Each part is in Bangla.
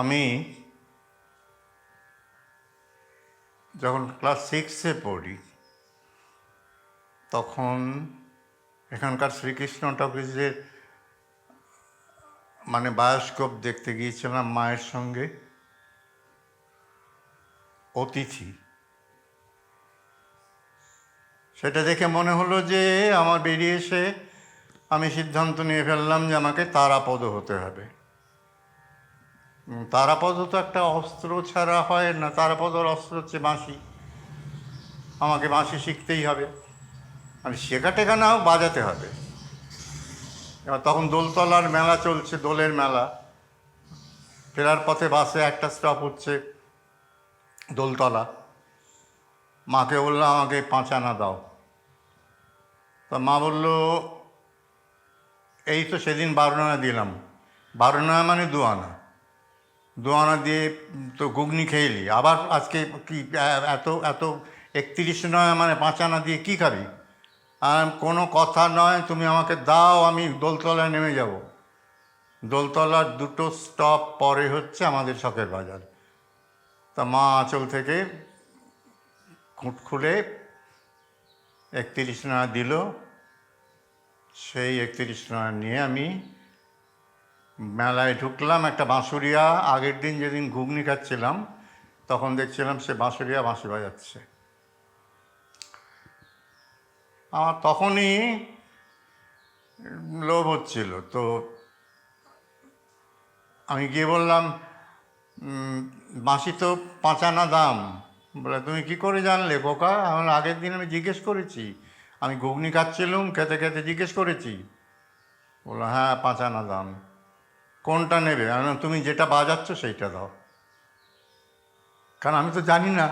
আমি যখন ক্লাস সিক্সে পড়ি, তখন এখানকার শ্রীকৃষ্ণ টকিজের মানে বায়োস্কোপ দেখতে গিয়েছিলাম মায়ের সঙ্গে, অতিথি। সেটা দেখে মনে হলো যে আমার বেরিয়ে এসে আমি সিদ্ধান্ত নিয়ে ফেললাম যে আমাকে তারাপদ হতে হবে। তারাপদ তো একটা অস্ত্র ছাড়া হয় না, তারাপদর অস্ত্র হচ্ছে বাঁশি। আমাকে বাঁশি শিখতেই হবে। মানে শেখা টেখা না হোক বাজাতে হবে। এবার তখন দোলতলার মেলা চলছে, দোলের মেলা। ফেরার পথে বাসে একটা স্টপ হচ্ছে দোলতলা। মাকে বললাম আমাকে পাঁচ আনা দাও। তা মা বলল, এই তো সেদিন বারো আনা দিলাম। বারো আনা মানে দু আনা। দু আনা দিয়ে তো ঘুগনি খেয়েলি। আবার আজকে কি এত এত একত্রিশ নয় মানে পাঁচ আনা দিয়ে কী খাবি? আর কোনো কথা নয়, তুমি আমাকে দাও, আমি দোলতলায় নেমে যাব। দোলতলার দুটো স্টপ পরে হচ্ছে আমাদের শখের বাজার। তা মা আঁচল থেকে খুঁট খুলে একত্রিশ টাকা দিল। সেই একত্রিশ টাকা নিয়ে আমি মেলায় ঢুকলাম, একটা বাঁশুরিয়া, আগের দিন যেদিন ঘুগনি খাচ্ছিলাম, তখন দেখছিলাম সে বাঁশুরিয়া বাঁশি বাজাচ্ছে। আমার তখনই লোভ হচ্ছিল, তো আমি গিয়ে বললাম বাঁশি তো পাঁচানা দাম। বলে, তুমি কি করে জানলে বোকা? আমার আগের দিন আমি জিজ্ঞেস করেছি। আমি ঘুগনি খাচ্ছিলুম, খেতে খেতে জিজ্ঞেস করেছি। বলল হ্যাঁ পাঁচানা দাম। কোনটা নেবে? তুমি যেটা বাজাচ্ছ সেইটা দাও। কারণ আমি তো জানি না,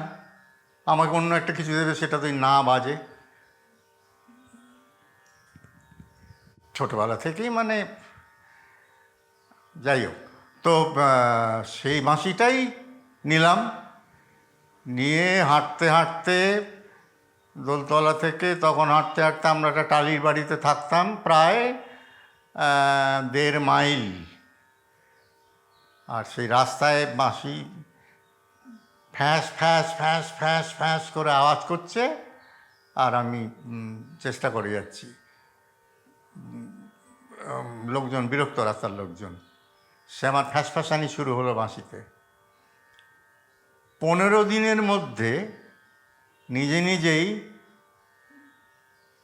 আমাকে অন্য একটা কিছু দেবে, সেটা তুই না বাজে। ছোটবেলা থেকেই মানে যাই হোক। তো সেই বাঁশিটাই নিলাম। নিয়ে হাঁটতে হাঁটতে দোলতলা থেকে তখন হাঁটতে হাঁটতে আমরা একটা টালির বাড়িতে থাকতাম, প্রায় দেড় মাইল। আর সেই রাস্তায় বাঁশি ফ্যাঁস ফ্যাঁস ফ্যাঁস ফ্যাঁস ফ্যাঁস করে আওয়াজ করছে, আর আমি চেষ্টা করে যাচ্ছি। লোকজন, বিরক্ত রাস্তার লোকজন। সে আমার ফ্যাঁস ফ্যাঁসফ্যাঁসানি শুরু হলো বাঁশিতে। পনেরো দিনের মধ্যে নিজে নিজেই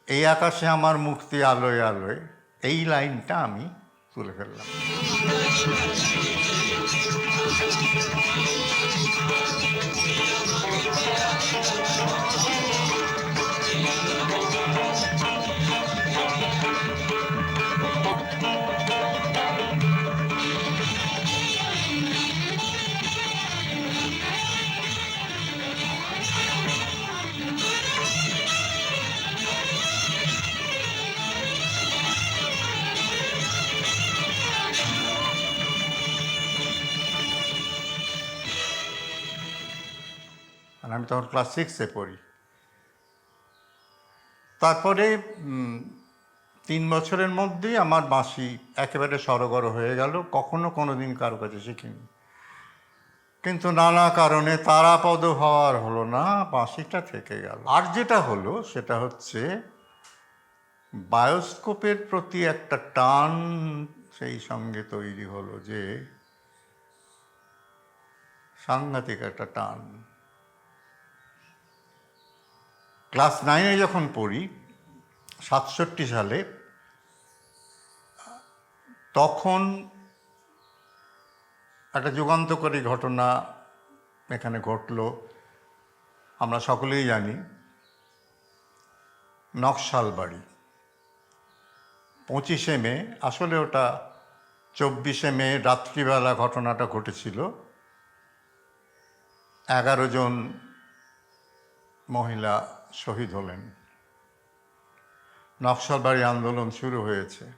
এই আকাশে আমার মুক্তি আলোয় আলোয়, এই লাইনটা আমি তুলে ফেললাম আর তখন ক্লাস সিক্সে পড়ি। তারপরে তিন বছরের মধ্যেই আমার বাঁশি একেবারে সরগর হয়ে গেল, কখনো কোনো দিন কারও কাছে শিখিনি। কিন্তু নানা কারণে তারাপদ হওয়ার হলো না, বাঁশিটা থেকে গেল। আর যেটা হলো, সেটা হচ্ছে বায়োস্কোপের প্রতি একটা টান সেই সঙ্গে তৈরি হলো যে সাংঘাতিক একটা টান। ক্লাস নাইনে যখন পড়ি, সাতষট্টি সালে, তখন একটা যুগান্তকারী ঘটনা এখানে ঘটলো, আমরা সকলেই জানি। নকশাল বাড়ি। পঁচিশে মে, আসলে ওটা চব্বিশে মে রাত্রিবেলা ঘটনাটা ঘটেছিল। এগারো জন মহিলা শহীদ হলেন। নকশালবাড়ি আন্দোলন শুরু হয়েছে।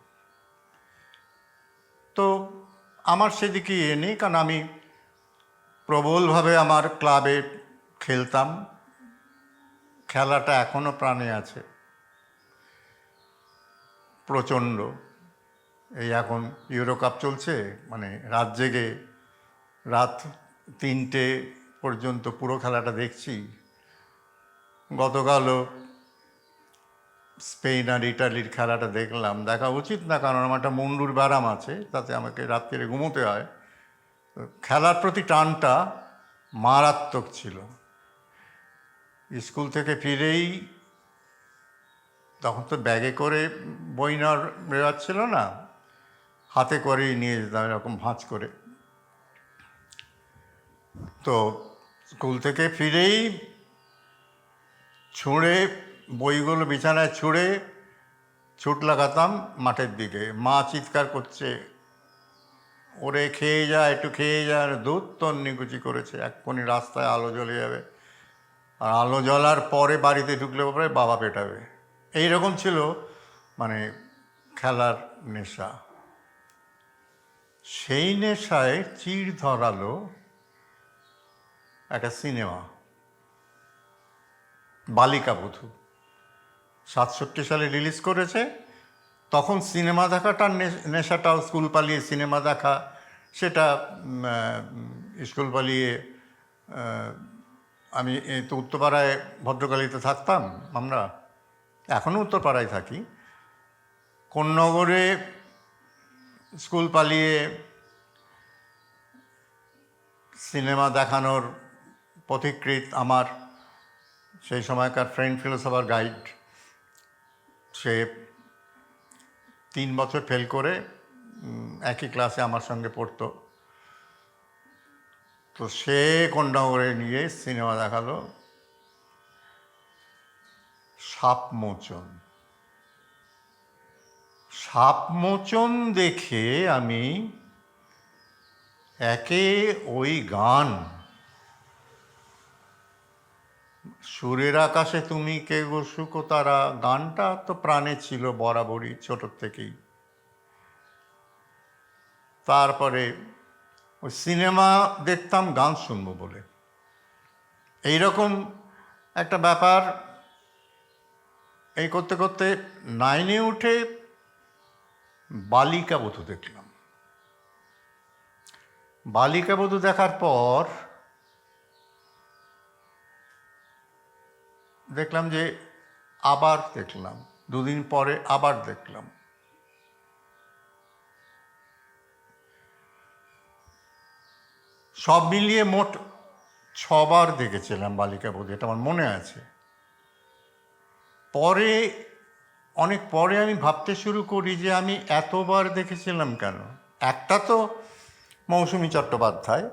তো আমার সেদিকে ইয়ে নেই, কারণ আমি প্রবলভাবে আমার ক্লাবে খেলতাম। খেলাটা এখনও প্রাণে আছে। প্রচণ্ড। এই এখন ইউরো কাপ চলছে মানে রাত জেগে রাত তিনটে পর্যন্ত পুরো খেলাটা দেখছি। গতকালও স্পেন আর ইটালির খেলাটা দেখলাম। দেখা উচিত না, কারণ আমার একটা মুন্ডুর ব্যারাম আছে, তাতে আমাকে রাত্রিরে ঘুমোতে হয়। খেলার প্রতি টানটা মারাত্মক ছিল। স্কুল থেকে ফিরেই তখন তো ব্যাগে করে বই নেওয়ার রেওয়াজ ছিল না, হাতে করেই নিয়ে যেতাম এরকম ভাঁজ করে। তো স্কুল থেকে ফিরেই ছুঁড়ে, বইগুলো বিছানায় ছুঁড়ে, ছুট লাগাতাম মাঠের দিকে। মা চিৎকার করছে, ওরে খেয়ে যা, একটু খেয়ে যা। আর দুধ তন্নিকুচি করেছে এক্ষুনি রাস্তায় আলো জ্বলে যাবে। আর আলো জ্বলার পরে বাড়িতে ঢুকলে পরে বাবা পেটাবে। এইরকম ছিল মানে খেলার নেশা। সেই নেশায় চিড় ধরালো একটা সিনেমা। বালিকা বধূ। সাতষট্টি সালে রিলিজ করেছে, তখন সিনেমা দেখাটার নেশাটাও স্কুল পালিয়ে সিনেমা দেখা, সেটা স্কুল পালিয়ে আমি তো উত্তরপাড়ায় ভদ্রকালীতে থাকতাম আমরা এখনও উত্তরপাড়ায় থাকি। কোন্নগরে স্কুল পালিয়ে সিনেমা দেখানোর পথিকৃত আমার সেই সময়কার ফ্রেন্ড ফিলোসফার গাইড, সে তিন বছর ফেল করে একই ক্লাসে আমার সঙ্গে পড়তো। তো সে কন্যাগরে নিয়ে সিনেমা দেখাল সাপমোচন। সাপমোচন দেখে আমি একে ওই গান সুরের আকাশে তুমি কে গো সুকো তারা গানটা তো প্রাণে ছিল বরাবরই ছোটোর থেকেই। তারপরে ওই সিনেমা দেখতাম, গান শুনব বলে। এইরকম একটা ব্যাপার, এই করতে করতে নাইনে উঠে বালিকা বধূ দেখলাম। বালিকা বধূ দেখার পর দেখলাম যে আবার দেখলাম। দুদিন পরে আবার দেখলাম। সব মিলিয়ে মোট ছবার দেখেছিলাম বালিকা বধূ এটা আমার মনে আছে। পরে, অনেক পরে আমি ভাবতে শুরু করি যে আমি এতবার দেখেছিলাম কেন? একটা তো মৌসুমী চট্টোপাধ্যায়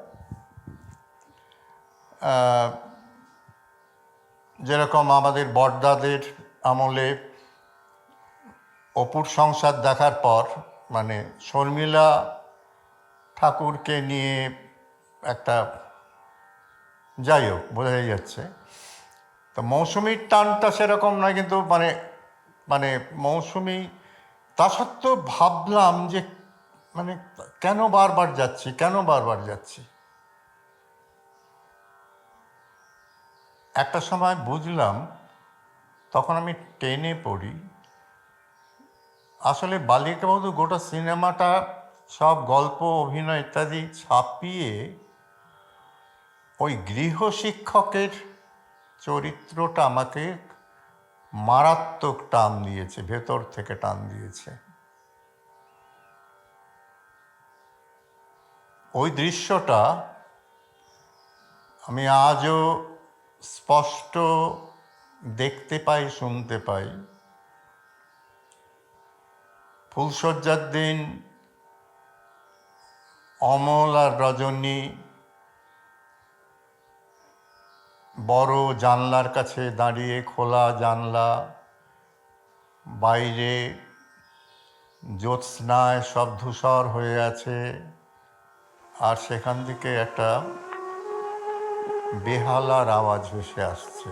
যেরকম আমাদের বড়দাদের আমলে অপুর সংসার দেখার পর মানে শর্মিলা ঠাকুরকে নিয়ে একটা যাই হোক, বোঝাই যাচ্ছে। তো মৌসুমীর টানটা সেরকম নয়, কিন্তু মানে মানে মৌসুমি, তা সত্ত্বেও ভাবলাম যে মানে কেন বারবার যাচ্ছি, কেন বারবার যাচ্ছি? একটা সময় বুঝলাম, তখন আমি টেনে পড়ি। আসলে বালিকা বধূ গোটা সিনেমাটা সব গল্প, অভিনয় ইত্যাদি ছাপিয়ে ওই গৃহশিক্ষকের চরিত্রটা আমাকে মারাত্মক টান দিয়েছে, ভেতর থেকে টান দিয়েছে। ওই দৃশ্যটা আমি আজও স্পষ্ট দেখতে পাই, শুনতে পাই। ফুলশয্যার দিন অমল আর রজনী বড় জানলার কাছে দাঁড়িয়ে, খোলা জানলা, বাইরে জ্যোৎস্নায় সব ধূসর হয়ে আছে। আর সেখান থেকে একটা বেহালার আওয়াজ ভেসে আসছে।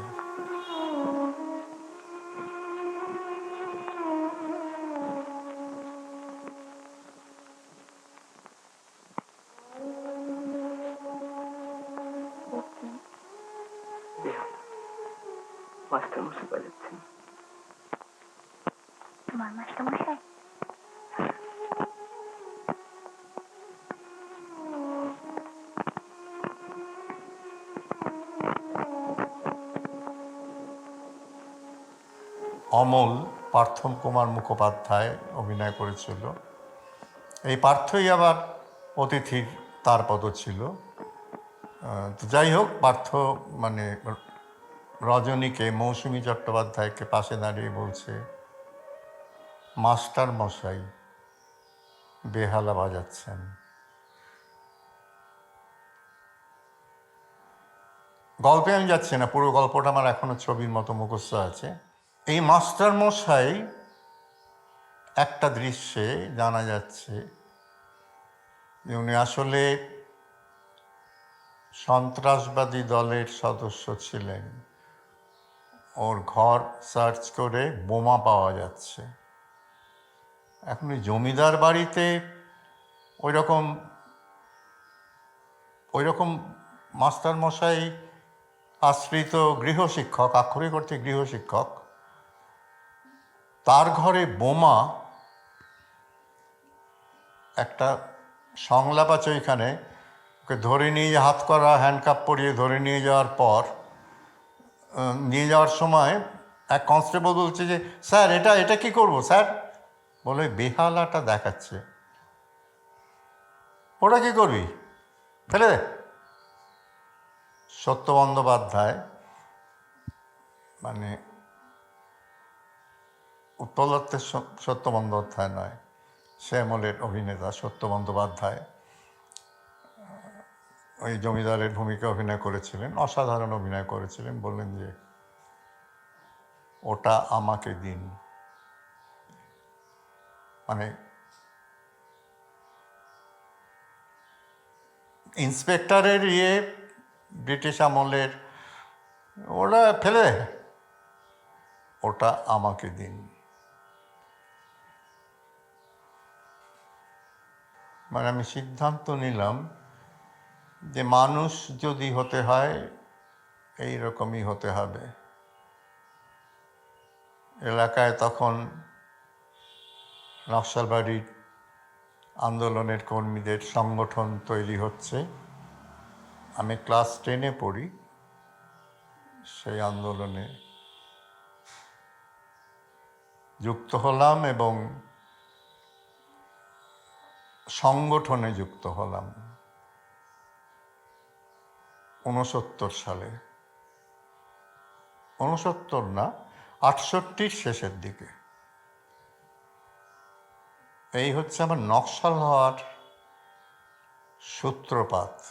অমল পার্থম কুমার মুখোপাধ্যায় অভিনয় করেছিল। এই পার্থই আবার অতিথির তার পদ ছিল তো যাই হোক, পার্থ মানে রজনীকে, মৌসুমী চট্টোপাধ্যায়কে পাশে দাঁড়িয়ে বলছে, মাস্টার মশাই, বেহালা বাজাচ্ছেন। গল্পে আমি যাচ্ছি না, পুরো গল্পটা আমার এখনও ছবির মতো মুখস্থ আছে। এই মাস্টার মশাই একটা দৃশ্যে জানা যাচ্ছে যে উনি আসলে সন্ত্রাসবাদী দলের সদস্য ছিলেন। ওর ঘর সার্চ করে বোমা পাওয়া যাচ্ছে। এখন জমিদার বাড়িতে ওই রকম ওই রকম মাস্টার মশাই আশ্রিত গৃহশিক্ষক, আক্ষরিক অর্থে গৃহশিক্ষক তার ঘরে বোমা, একটা সংলাপ আছে ওইখানে, ওকে ধরে নিয়ে হাত করা হ্যান্ডকাপ পরিয়ে ধরে নিয়ে যাওয়ার পর নিয়ে যাওয়ার সময় এক কনস্টেবল বলছে যে, স্যার, এটা এটা কি করব, স্যার? বলে বেহালাটা দেখাচ্ছে। ওটা কি করবি? ফেলে দে। সত্য বন্দ্যোপাধ্যায় মানে স- সত্য বন্দ্যোপাধ্যায় নয় শ্যামলের অভিনেতা সত্য বন্দ্যোপাধ্যায় ওই জমিদারের ভূমিকা অভিনয় করেছিলেন, অসাধারণ অভিনয় করেছিলেন, বললেন যে, ওটা আমাকে দিন। মানে ইন্সপেক্টরের ইয়ে ব্রিটিশ আমলের, ওরা ফেলে, ওটা আমাকে দিন। মানে আমি সিদ্ধান্ত নিলাম যে মানুষ যদি হতে হয় এই রকমই হতে হবে। এলাকায় তখন নকশালবাড়ির আন্দোলনের কর্মীদের সংগঠন তৈরি হচ্ছে। আমি ক্লাস টেনে পড়ি সেই আন্দোলনে। যুক্ত হলাম এবং সংগঠনে যুক্ত হলাম। উনসত্তর সালে। উনসত্তর না, আটষট্টির শেষের দিকে। এই হচ্ছে আমার নকশাল হওয়ার সূত্রপাত।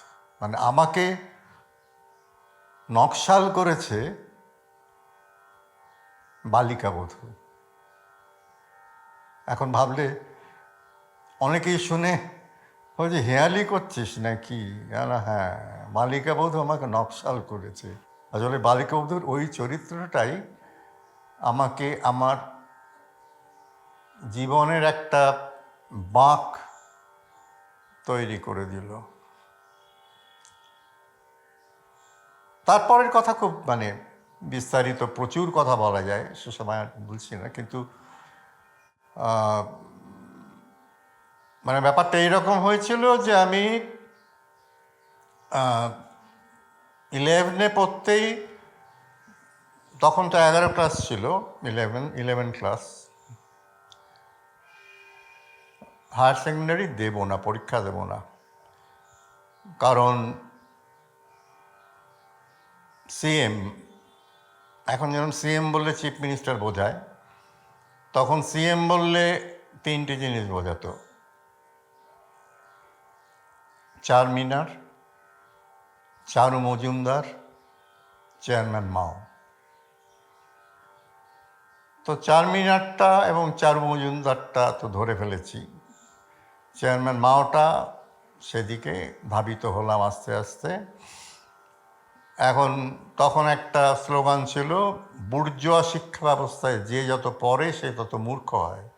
মানে আমাকে নকশাল করেছে বালিকা বধূ। এখন ভাবলে অনেকেই শুনে, ওই যে হেয়ালি করছিস নাকি? না হ্যাঁ বালিকা বধূ আমাকে নকশাল করেছে। আসলে বালিকা বধূর ওই চরিত্রটাই আমাকে আমার জীবনের একটা বাঁক তৈরি করে দিল। তারপরের কথা খুব মানে বিস্তারিত প্রচুর কথা বলা যায়, সে সময় বলছি না, কিন্তু মানে ব্যাপারটা এইরকম হয়েছিল যে আমি ইলেভেনে পড়তেই তখন তো এগারো ক্লাস ছিল eleven eleven class higher secondary দেবো না, পরীক্ষা দেবো না। কারণ সিএম এখন যেমন সিএম বললে চিফ মিনিস্টার বোঝায়, তখন সিএম বললে তিনটে জিনিস বোঝাতো। চার মিনার চারু মজুমদার চেয়ারম্যান মাও তো চার মিনারটা এবং চারু মজুমদারটা তো ধরে ফেলেছি। চেয়ারম্যান মাওটা সেদিকে ধাবিত হলাম আস্তে আস্তে। এখন তখন একটা স্লোগান ছিল, বুর্জোয়া শিক্ষা ব্যবস্থায় যে যত পড়ে সে তত মূর্খ হয়।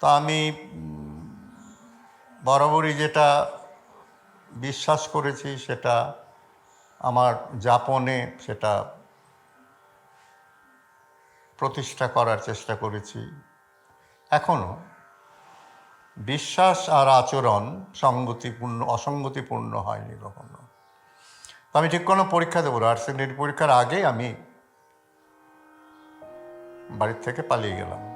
তা আমি বরাবরই যেটা বিশ্বাস করেছি সেটা আমার যাপনে সেটা প্রতিষ্ঠা করার চেষ্টা করেছি। এখনও বিশ্বাস আর আচরণ সঙ্গতিপূর্ণ, অসঙ্গতিপূর্ণ হয়নি কখনো। তো আমি ঠিক কোনো পরীক্ষা দেবো সেকেন্ডারি পরীক্ষার আগে আমি বাড়ির থেকে পালিয়ে গেলাম।